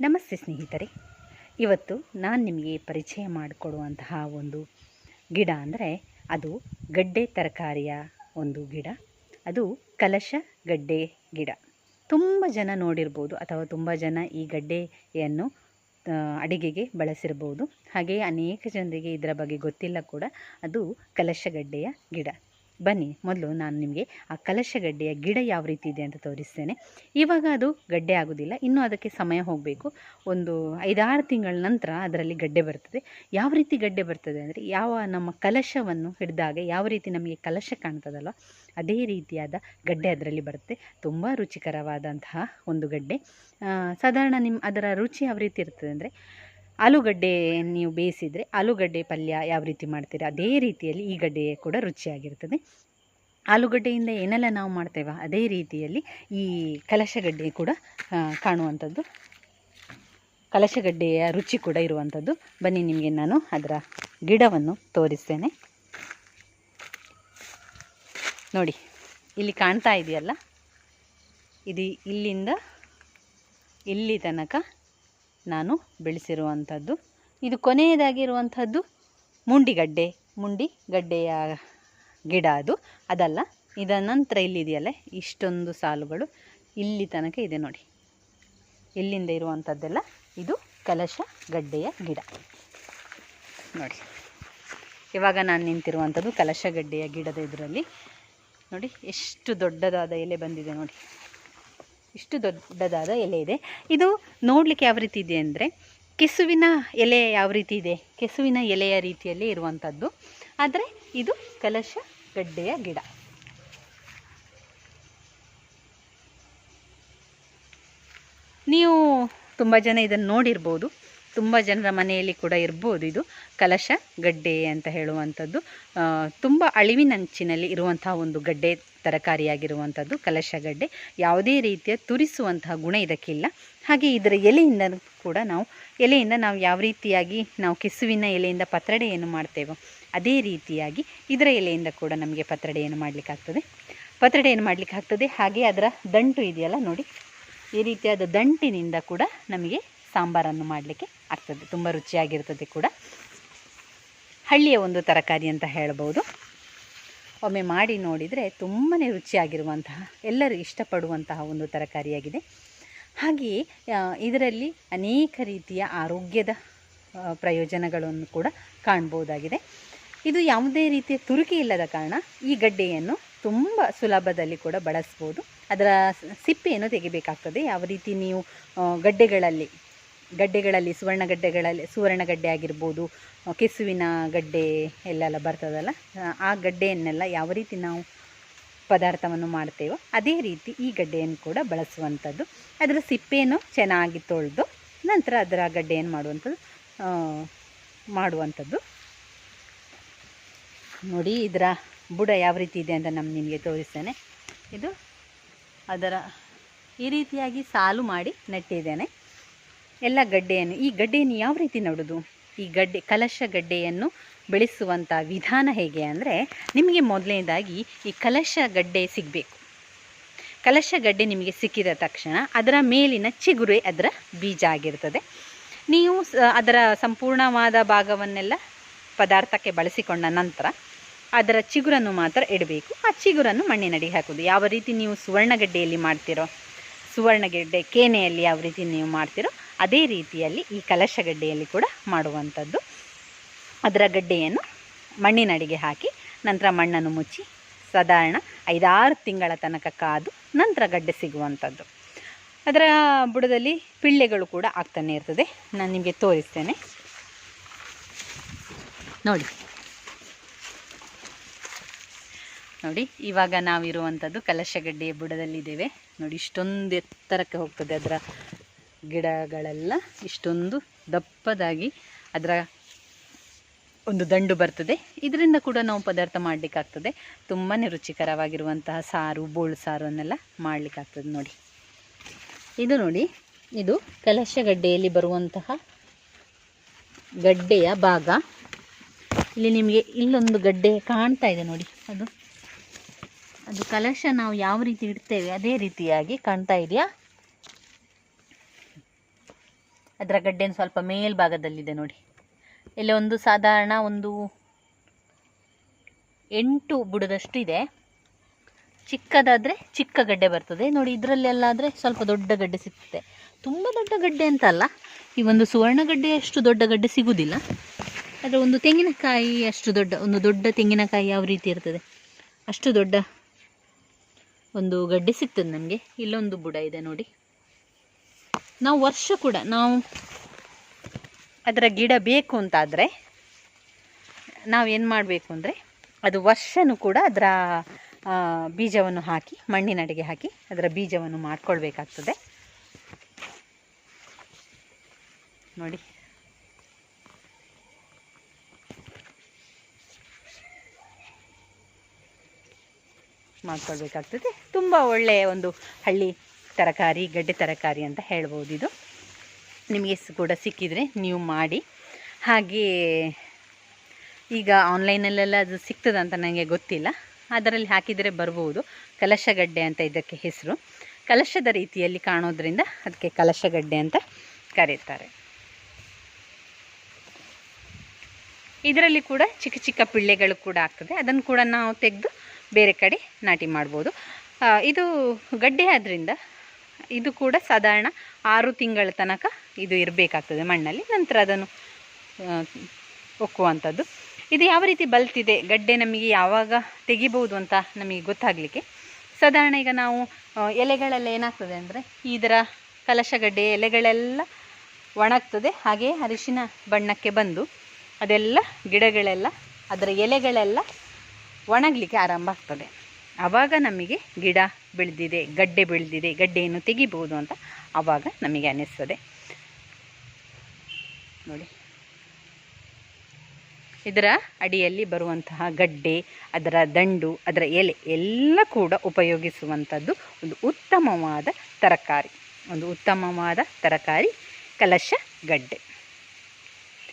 ನಮಸ್ತೆ ಸ್ನೇಹಿತರೆ. ಇವತ್ತು ನಾನು ನಿಮಗೆ ಪರಿಚಯ ಮಾಡಿಕೊಡುವಂತಹ ಒಂದು ಗಿಡ ಅಂದರೆ ಅದು ಗಡ್ಡೆ ತರಕಾರಿಯ ಒಂದು ಗಿಡ. ಅದು ಕಲಶ ಗಡ್ಡೆ ಗಿಡ. ತುಂಬ ಜನ ನೋಡಿರ್ಬೋದು ಅಥವಾ ತುಂಬ ಜನ ಈ ಗಡ್ಡೆಯನ್ನು ಅಡಿಗೆಗೆ ಬಳಸಿರ್ಬೋದು. ಹಾಗೆಯೇ ಅನೇಕ ಜನರಿಗೆ ಇದರ ಬಗ್ಗೆ ಗೊತ್ತಿಲ್ಲ ಕೂಡ. ಅದು ಕಲಶಗಡ್ಡೆಯ ಗಿಡ. ಬನ್ನಿ, ಮೊದಲು ನಾನು ನಿಮಗೆ ಆ ಕಲಶಗಡ್ಡೆಯ ಗಿಡ ಯಾವ ರೀತಿ ಇದೆ ಅಂತ ತೋರಿಸ್ತೇನೆ. ಇವಾಗ ಅದು ಗಡ್ಡೆ ಆಗೋದಿಲ್ಲ, ಇನ್ನೂ ಅದಕ್ಕೆ ಸಮಯ ಹೋಗಬೇಕು. ಒಂದು ಐದಾರು ತಿಂಗಳ ನಂತರ ಅದರಲ್ಲಿ ಗಡ್ಡೆ ಬರ್ತದೆ. ಯಾವ ರೀತಿ ಗಡ್ಡೆ ಬರ್ತದೆ ಅಂದರೆ, ಯಾವ ನಮ್ಮ ಕಲಶವನ್ನು ಹಿಡಿದಾಗ, ಯಾವ ರೀತಿ ನಮಗೆ ಕಲಶ ಕಾಣ್ತದಲ್ಲ ಅದೇ ರೀತಿಯಾದ ಗಡ್ಡೆ ಅದರಲ್ಲಿ ಬರುತ್ತೆ. ತುಂಬ ರುಚಿಕರವಾದಂತಹ ಒಂದು ಗಡ್ಡೆ. ಸಾಧಾರಣ ನಿಮ್ಮ ಅದರ ರುಚಿ ಯಾವ ರೀತಿ ಇರ್ತದೆ ಅಂದರೆ ಆಲೂಗಡ್ಡೆ ನೀವು ಬೇಯಿಸಿದರೆ ಆಲೂಗಡ್ಡೆ ಪಲ್ಯ ಯಾವ ರೀತಿ ಮಾಡ್ತೀರಾ? ಅದೇ ರೀತಿಯಲ್ಲಿ ಈ ಗಡ್ಡೆ ಕೂಡ ರುಚಿಯಾಗಿರ್ತದೆ. ಆಲೂಗಡ್ಡೆಯಿಂದ ಏನೆಲ್ಲ ನಾವು ಮಾಡ್ತೇವೆ ಅದೇ ರೀತಿಯಲ್ಲಿ ಈ ಕಲಶಗಡ್ಡೆ ಕೂಡ ಕಾಣುವಂಥದ್ದು. ಕಲಶಗಡ್ಡೆಯ ರುಚಿ ಕೂಡ ಇರುವಂಥದ್ದು. ಬನ್ನಿ ನಿಮಗೆ ನಾನು ಅದರ ಗಿಡವನ್ನು ತೋರಿಸ್ತೇನೆ. ನೋಡಿ, ಇಲ್ಲಿ ಕಾಣ್ತಾ ಇದೆಯಲ್ಲ? ಇದು ಇಲ್ಲಿಂದ ಇಲ್ಲಿ ತನಕ ನಾನು ಬೆಳೆಸಿರುವಂಥದ್ದು. ಇದು ಕೊನೆಯದಾಗಿರುವಂಥದ್ದು ಮುಂಡಿಗಡ್ಡೆ. ಮುಂಡಿ ಗಡ್ಡೆಯ ಗಿಡ ಅದು. ಅದಲ್ಲ ಇದರ ನಂತರ ಇಲ್ಲಿದೆಯಲ್ಲ ಇಷ್ಟೊಂದು ಸಾಲುಗಳು. ಇಲ್ಲಿ ತನಕ ಇದೆ ನೋಡಿ. ಇಲ್ಲಿಂದ ಇರುವಂಥದ್ದೆಲ್ಲ ಇದು ಕಲಶ ಗಡ್ಡೆಯ ಗಿಡ. ನೋಡಿ. ಇವಾಗ ನಾನು ನಿಂತಿರುವಂಥದ್ದು ಕಲಶಗಡ್ಡೆಯ ಗಿಡದ ಇದರಲ್ಲಿ. ನೋಡಿ, ಎಷ್ಟು ದೊಡ್ಡದಾದ ಎಲೆ ಬಂದಿದೆ ನೋಡಿ. ಇಷ್ಟು ದೊಡ್ಡದಾದ ಎಲೆ ಇದೆ. ಇದು ನೋಡಲಿಕ್ಕೆ ಯಾವ ರೀತಿ ಇದೆ ಅಂದರೆ ಕೆಸುವಿನ ಎಲೆ ಯಾವ ರೀತಿ ಇದೆ? ಕೆಸುವಿನ ಎಲೆಯ ರೀತಿಯಲ್ಲಿ ಇರುವಂಥದ್ದು ಆದರೆ ಇದು ಕಲಶ ಗಡ್ಡೆಯ ಗಿಡ. ನೀವು ತುಂಬ ಜನ ಇದನ್ನು ನೋಡಿರ್ಬೋದು. ತುಂಬ ಜನರ ಮನೆಯಲ್ಲಿ ಕೂಡ ಇರ್ಬೋದು ಇದು. ಕಲಶ, ಗಡ್ಡೆ ಅಂತ ಹೇಳುವಂಥದ್ದು. ತುಂಬ ಅಳಿವಿನಂಚಿನಲ್ಲಿ ಇರುವಂತಹ ಒಂದು ಗಡ್ಡೆ ತರಕಾರಿಯಾಗಿರುವಂಥದ್ದು, ಕಲಶ ಗಡ್ಡೆ. ಯಾವುದೇ ರೀತಿಯ ತುರಿಸುವಂತಹ ಗುಣ ಇದಕ್ಕಿಲ್ಲ. ಹಾಗೆ ಇದರ ಎಲೆಯಿಂದ ಕೂಡ ನಾವು, ಎಲೆಯಿಂದ ನಾವು ಯಾವ ರೀತಿಯಾಗಿ ನಾವು ಕೆಸುವಿನ ಎಲೆಯಿಂದ ಪತ್ರಡೆಯನ್ನು ಮಾಡ್ತೇವೋ, ಅದೇ ರೀತಿಯಾಗಿ ಇದರ ಎಲೆಯಿಂದ ಕೂಡ ನಮಗೆ ಪತ್ರಡೆಯನ್ನು ಮಾಡಲಿಕ್ಕಾಗ್ತದೆ. ಪತ್ರಡೆಯನ್ನು ಮಾಡಲಿಕ್ಕಾಗ್ತದೆ. ಹಾಗೆ ಅದರ ದಂಟು ಇದೆಯಲ್ಲ ನೋಡಿ, ಈ ರೀತಿಯಾದ ದಂಟಿನಿಂದ ಕೂಡ ನಮಗೆ ಸಾಂಬಾರನ್ನು ಮಾಡಲಿಕ್ಕೆ ಆಗ್ತದೆ. ತುಂಬ ರುಚಿಯಾಗಿರ್ತದೆ ಕೂಡ. ಹಳ್ಳಿಯ ಒಂದು ತರಕಾರಿ ಅಂತ ಹೇಳ್ಬೋದು ಒಮ್ಮೆ ಮಾಡಿ ನೋಡಿದರೆ ತುಂಬಾ ರುಚಿಯಾಗಿರುವಂತಹ, ಎಲ್ಲರೂ ಇಷ್ಟಪಡುವಂತಹ ಒಂದು ತರಕಾರಿಯಾಗಿದೆ. ಹಾಗೆಯೇ ಇದರಲ್ಲಿ ಅನೇಕ ರೀತಿಯ ಆರೋಗ್ಯದ ಪ್ರಯೋಜನಗಳನ್ನು ಕೂಡ ಕಾಣ್ಬೋದಾಗಿದೆ ಇದು ಯಾವುದೇ ರೀತಿಯ ತುರುಕಿ ಇಲ್ಲದ ಕಾರಣ ಈ ಗಡ್ಡೆಯನ್ನು ತುಂಬ ಸುಲಭದಲ್ಲಿ ಕೂಡ ಬಳಸ್ಬೋದು. ಅದರ ಸಿಪ್ಪೆಯನ್ನು ತೆಗಿಬೇಕಾಗ್ತದೆ. ಯಾವ ರೀತಿ ನೀವು ಗಡ್ಡೆಗಳಲ್ಲಿ ಗಡ್ಡೆಗಳಲ್ಲಿ ಸುವರ್ಣ ಗಡ್ಡೆಗಳಲ್ಲಿ ಸುವರ್ಣ ಗಡ್ಡೆ ಆಗಿರ್ಬೋದು ಕೆಸುವಿನ ಗಡ್ಡೆ ಎಲ್ಲೆಲ್ಲ ಬರ್ತದಲ್ಲ ಆ, ಗಡ್ಡೆಯನ್ನೆಲ್ಲ ಯಾವ ರೀತಿ ನಾವು ಪದಾರ್ಥವನ್ನು ಮಾಡ್ತೇವೋ ಅದೇ ರೀತಿ ಈ ಗಡ್ಡೆಯನ್ನು ಕೂಡ ಬಳಸುವಂಥದ್ದು. ಅದರ ಸಿಪ್ಪೆಯನ್ನು ಚೆನ್ನಾಗಿ ತೊಳೆದು ನಂತರ ಅದರ ಗಡ್ಡೆಯನ್ನು ಮಾಡುವಂಥದ್ದು ಮಾಡುವಂಥದ್ದು. ನೋಡಿ ಇದರ ಬುಡ ಯಾವ ರೀತಿ ಇದೆ ಅಂತ ನಾನು ನಿಮಗೆ ತೋರಿಸ್ತೇನೆ. ಇದು ಅದರ ಈ ರೀತಿಯಾಗಿ ಸಾಲು ಮಾಡಿ ನೆಟ್ಟಿದ್ದೇನೆ. ಎಲ್ಲ ಗಡ್ಡೆಯನ್ನು, ಈ ಗಡ್ಡೆಯನ್ನು ಯಾವ ರೀತಿ ನೋಡೋದು? ಈ ಗಡ್ಡೆ, ಕಲಶ ಗಡ್ಡೆಯನ್ನು ಬೆಳೆಸುವಂಥ ವಿಧಾನ ಹೇಗೆ ಅಂದರೆ, ನಿಮಗೆ ಮೊದಲನೇದಾಗಿ ಈ ಕಲಶ ಗಡ್ಡೆ ಸಿಗಬೇಕು. ಕಲಶ ಗಡ್ಡೆ ನಿಮಗೆ ಸಿಕ್ಕಿದ ತಕ್ಷಣ ಅದರ ಮೇಲಿನ ಚಿಗುರೆ ಅದರ ಬೀಜ ಆಗಿರ್ತದೆ. ನೀವು ಅದರ ಸಂಪೂರ್ಣವಾದ ಭಾಗವನ್ನೆಲ್ಲ ಪದಾರ್ಥಕ್ಕೆ ಬಳಸಿಕೊಂಡ ನಂತರ ಅದರ ಚಿಗುರನ್ನು ಮಾತ್ರ ಇಡಬೇಕು. ಆ ಚಿಗುರನ್ನು ಮಣ್ಣಿನಡಿಗೆ ಹಾಕೋದು ಯಾವ ರೀತಿ ನೀವು ಸುವರ್ಣಗಡ್ಡೆಯಲ್ಲಿ ಮಾಡ್ತೀರೋ? ಸುವರ್ಣಗೆಡ್ಡೆ ಕೇನೆಯಲ್ಲಿ ಯಾವ ರೀತಿ ನೀವು ಮಾಡ್ತೀರೋ? ಅದೇ ರೀತಿಯಲ್ಲಿ ಈ ಕಲಶಗಡ್ಡೆಯಲ್ಲಿ ಕೂಡ ಮಾಡುವಂಥದ್ದು. ಅದರ ಗಡ್ಡೆಯನ್ನು ಮಣ್ಣಿನಡಿಗೆ ಹಾಕಿ ನಂತರ ಮಣ್ಣನ್ನು ಮುಚ್ಚಿ ಸಾಧಾರಣ ಐದಾರು ತಿಂಗಳ ತನಕ ಕಾದು ನಂತರ ಗಡ್ಡೆ ಸಿಗುವಂಥದ್ದು. ಅದರ ಬುಡದಲ್ಲಿ ಪಿಳ್ಳೆಗಳು ಕೂಡ ಆಗ್ತಾನೆ ಇರ್ತದೆ. ನಾನು ನಿಮಗೆ ತೋರಿಸ್ತೇನೆ. ನೋಡಿ. ನೋಡಿ, ಇವಾಗ ನಾವಿರುವಂಥದ್ದು ಕಲಶಗಡ್ಡೆಯ ಬುಡದಲ್ಲಿದ್ದೇವೆ. ನೋಡಿ, ಇಷ್ಟೊಂದು ಎತ್ತರಕ್ಕೆ ಹೋಗ್ತದೆ ಅದರ ಗಿಡಗಳೆಲ್ಲ ಇಷ್ಟೊಂದು ದಪ್ಪದಾಗಿ ಅದರ ಒಂದು ದಂಡು ಬರ್ತದೆ. ಇದರಿಂದ ಕೂಡ ನಾವು ಪದಾರ್ಥ ಮಾಡಲಿಕ್ಕಾಗ್ತದೆ. ತುಂಬಾ ರುಚಿಕರವಾಗಿರುವಂತಹ ಸಾರು, ಬೋಳು ಸಾರನ್ನೆಲ್ಲ ಮಾಡಲಿಕ್ಕಾಗ್ತದೆ ನೋಡಿ. ಇದು ನೋಡಿ, ಇದು ಕಲಶಗಡ್ಡೆಯಲ್ಲಿ ಬರುವಂತಹ ಗಡ್ಡೆಯ ಭಾಗ. ಇಲ್ಲಿ ನಿಮಗೆ ಇಲ್ಲೊಂದು ಗಡ್ಡೆ ಕಾಣ್ತಾ ಇದೆ ನೋಡಿ, ಅದು. ಅದು ಕಲಶ ನಾವು ಯಾವ ರೀತಿ ಇಡ್ತೇವೆ, ಅದೇ ರೀತಿಯಾಗಿ ಕಾಣ್ತಾ ಇದೆಯಾ? ಅದರ ಗಡ್ಡೆನ ಸ್ವಲ್ಪ ಮೇಲ್ಭಾಗದಲ್ಲಿದೆ ನೋಡಿ. ಇಲ್ಲಿ ಒಂದು ಸಾಧಾರಣ ಒಂದು ಎಂಟು ಬುಡದಷ್ಟು ಇದೆ. ಚಿಕ್ಕದಾದರೆ ಚಿಕ್ಕ ಗಡ್ಡೆ ಬರ್ತದೆ. ನೋಡಿ ಇದರಲ್ಲೆಲ್ಲ ಆದರೆ ಸ್ವಲ್ಪ ದೊಡ್ಡ ಗಡ್ಡೆ ಸಿಗ್ತದೆ. ತುಂಬ ದೊಡ್ಡ ಗಡ್ಡೆ ಅಂತ ಅಲ್ಲ, ಈ ಒಂದು ಸುವರ್ಣ ಗಡ್ಡೆ ಅಷ್ಟು ದೊಡ್ಡ ಗಡ್ಡೆ ಸಿಗುವುದಿಲ್ಲ ಆದರೆ ಒಂದು ತೆಂಗಿನಕಾಯಿ ಅಷ್ಟು ದೊಡ್ಡ, ಒಂದು ದೊಡ್ಡ ತೆಂಗಿನಕಾಯಿ ಯಾವ ರೀತಿ ಇರ್ತದೆ, ಅಷ್ಟು ದೊಡ್ಡ ಒಂದು ಗಡ್ಡೆ ಸಿಗ್ತದೆ ನಮಗೆ. ಇಲ್ಲೊಂದು ಬುಡ ಇದೆ ನೋಡಿ. ನಾವು ವರ್ಷ ಕೂಡ, ನಾವು ಅದರ ಗಿಡ ಬೇಕು ಅಂತಾದರೆ ಏನು ಮಾಡಬೇಕು ಅಂದರೆ ಅದು ವರ್ಷನೂ ಕೂಡ ಅದರ ಬೀಜವನ್ನು ಹಾಕಿ ಮಣ್ಣಿನಡಿಗೆ ಹಾಕಿ ಅದರ ಬೀಜವನ್ನು ಮಾಡ್ಕೊಳ್ಬೇಕಾಗ್ತದೆ. ನೋಡಿ. ಮಾಡ್ಕೊಳ್ಬೇಕಾಗ್ತದೆ. ತುಂಬ ಒಳ್ಳೆಯ ಒಂದು ಹಳ್ಳಿ ತರಕಾರಿ, ಗಡ್ಡೆ ತರಕಾರಿ ಅಂತ ಹೇಳ್ಬೋದು ಇದು ನಿಮಗೆ ಕೂಡ ಸಿಕ್ಕಿದರೆ ನೀವು ಮಾಡಿ. ಹಾಗೆ ಈಗ ಆನ್ಲೈನಲ್ಲೆಲ್ಲ ಅದು ಸಿಗ್ತದೆ ಅಂತ ನನಗೆ ಗೊತ್ತಿಲ್ಲ. ಅದರಲ್ಲಿ ಹಾಕಿದರೆ ಬರ್ಬೋದು. ಕಲಶಗಡ್ಡೆ ಅಂತ ಇದಕ್ಕೆ ಹೆಸರು. ಕಲಶದ ರೀತಿಯಲ್ಲಿ ಕಾಣೋದ್ರಿಂದ ಅದಕ್ಕೆ ಕಲಶಗಡ್ಡೆ ಅಂತ ಕರೀತಾರೆ. ಇದರಲ್ಲಿ ಕೂಡ ಚಿಕ್ಕ ಚಿಕ್ಕ ಪಿಳ್ಳೆಗಳು ಕೂಡ ಆಗ್ತದೆ. ಅದನ್ನು ಕೂಡ ನಾವು ತೆಗೆದು ಬೇರೆ ಕಡೆ ನಾಟಿ ಮಾಡ್ಬೋದು. ಇದು ಗಡ್ಡೆ ಆದ್ರಿಂದ ಇದು ಕೂಡ ಸಾಧಾರಣ ಆರು ತಿಂಗಳ ತನಕ ಇದು ಇರಬೇಕಾಗ್ತದೆ ಮಣ್ಣಲ್ಲಿ. ನಂತರ ಅದನ್ನು ಒಕ್ಕುವಂಥದ್ದು. ಇದು ಯಾವ ರೀತಿ ಬಲ್ತಿದೆ? ಗಡ್ಡೆ ನಮಗೆ ಯಾವಾಗ ತೆಗಿಬೋದು ಅಂತ ನಮಗೆ ಗೊತ್ತಾಗಲಿಕ್ಕೆ. ಸಾಧಾರಣ ಈಗ ನಾವು ಎಲೆಗಳೆಲ್ಲ ಏನಾಗ್ತದೆ ಅಂದರೆ ಇದರ ಕಲಶಗಡ್ಡೆ ಎಲೆಗಳೆಲ್ಲ ಒಣಗ್ತದೆ. ಹಾಗೆಯೇ ಅರಿಶಿನ ಬಣ್ಣಕ್ಕೆ ಬಂದು ಅದೆಲ್ಲ ಗಿಡಗಳೆಲ್ಲ, ಅದರ ಎಲೆಗಳೆಲ್ಲ ಒಣಗಲಿಕ್ಕೆ ಆರಂಭ ಆಗ್ತದೆ. ಆವಾಗ ನಮಗೆ ಗಿಡ ಬೆಳೆದಿದೆ, ಗಡ್ಡೆ ಬೆಳೆದಿದೆ, ಗಡ್ಡೆಯನ್ನು ತೆಗಿಬೋದು ಅಂತ ಆವಾಗ ನಮಗೆ ಅನ್ನಿಸ್ತದೆ. ನೋಡಿ. ಇದರ ಅಡಿಯಲ್ಲಿ ಬರುವಂತಹ ಗಡ್ಡೆ, ಅದರ ದಂಡು, ಅದರ ಎಲೆ ಎಲ್ಲ ಕೂಡ ಉಪಯೋಗಿಸುವಂಥದ್ದು ಒಂದು ಉತ್ತಮವಾದ ತರಕಾರಿ, ಒಂದು ಉತ್ತಮವಾದ ತರಕಾರಿ ಕಲಶ ಗಡ್ಡೆ.